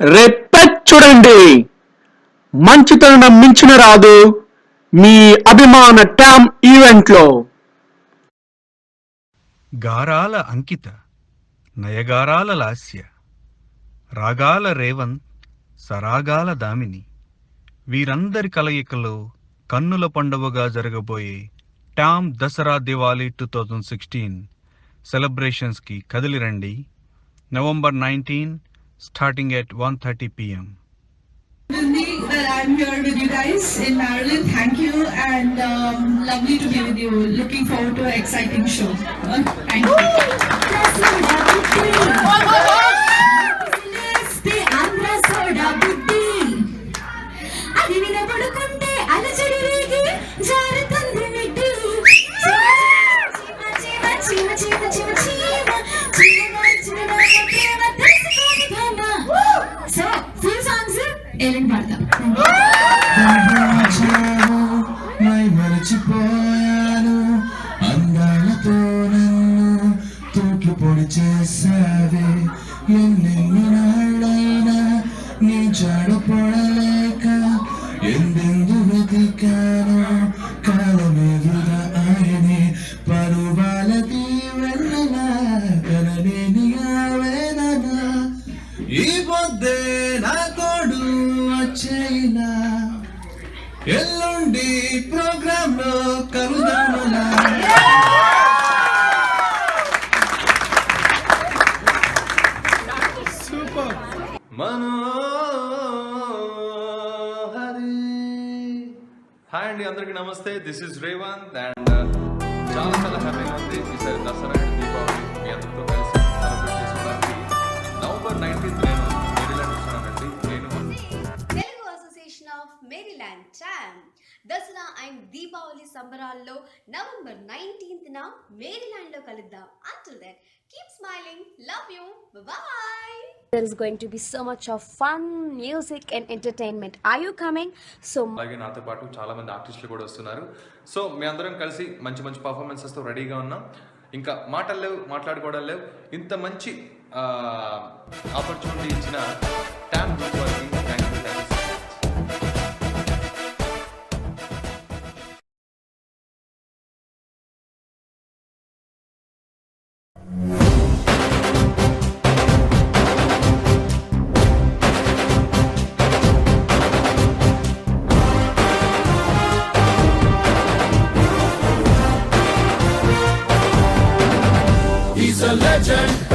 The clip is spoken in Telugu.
రెప్పెట్ చూడండి. మంచితనం మించిన రాదు మీ అభిమాన ట్యామ్ ఈవెంట్లో. గారాల అంకిత నయగారాల లాస్య రాగాల రేవంత్ సరాగాల దామిని వీరందరి కలయికలో కన్నుల పండువగా జరగబోయే TAM Dasara Diwali two thousand sixteen సెలబ్రేషన్స్కి కదిలిరండి November nineteen starting at one thirty PM that I'm here with you guys in Maryland. Thank you and um, lovely to be with you. Looking forward to an exciting show. Uh, Thank you. ఎల్లుండి పాడతాం మై అందాలతో నన్ను తూట్లు పొడి చేసావే ఎన్నెన్ని నాళ్ళైనా నీ చాడు పొడలేక ఎందెందు వెతికాను కాలమే ప్రోగ్రామ్లో కలుద్దామలా మనోహరి. హాయ్ అండి అందరికీ నమస్తే. దిస్ ఇస్ రేవంత్ అండ్ చాలా చాలా హ్యాపీగా ఉంది. ఈసారి దసరా మేరీల్యాండ్ చామ్ దసరా అండ్ దీపావళి సంబరాల్లో నవంబర్ నైన్టీన్త్న మేరీల్యాండ్లో కలుద్దాం. Until then keep smiling love you bye There is going to be so much of fun, music, and entertainment. Are you coming? So, అలాగే నాతో పాటు చాలా మంది ఆర్టిస్టులు కూడా వస్తున్నారు. సో మీ అందరం కలిసి మంచి మంచి పర్ఫార్మెన్సెస్తో రెడీగా ఉన్నాం. ఇంకా మాటలు లేవు మాట్లాడుకోవడం లేవు. ఇంత మంచి ఆపర్చునిటీ ఇచ్చిన legend